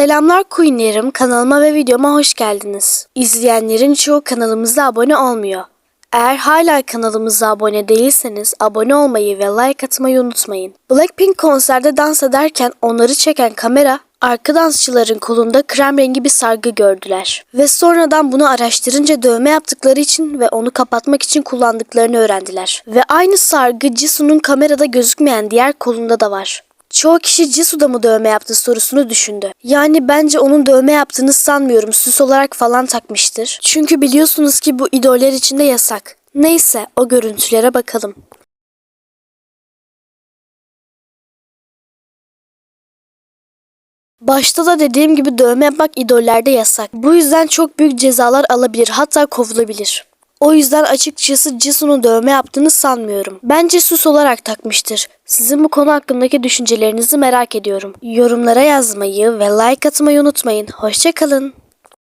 Selamlar Queenlerim, kanalıma ve videoma hoş geldiniz. İzleyenlerin çoğu kanalımıza abone olmuyor. Eğer hala kanalımıza abone değilseniz abone olmayı ve like atmayı unutmayın. Blackpink konserde dans ederken onları çeken kamera arka dansçıların kolunda krem rengi bir sargı gördüler. Ve sonradan bunu araştırınca dövme yaptıkları için ve onu kapatmak için kullandıklarını öğrendiler. Ve aynı sargı Jisoo'nun kamerada gözükmeyen diğer kolunda da var. Çoğu kişi Jisoo'da mı dövme yaptı sorusunu düşündü. Yani bence onun dövme yaptığını sanmıyorum. Süs olarak falan takmıştır. Çünkü biliyorsunuz ki bu idoller içinde yasak. Neyse o görüntülere bakalım. Başta da dediğim gibi dövme yapmak idollerde yasak. Bu yüzden çok büyük cezalar alabilir hatta kovulabilir. O yüzden açıkçası Jisoo'nun dövme yaptığını sanmıyorum. Bence süs olarak takmıştır. Sizin bu konu hakkındaki düşüncelerinizi merak ediyorum. Yorumlara yazmayı ve like atmayı unutmayın. Hoşçakalın.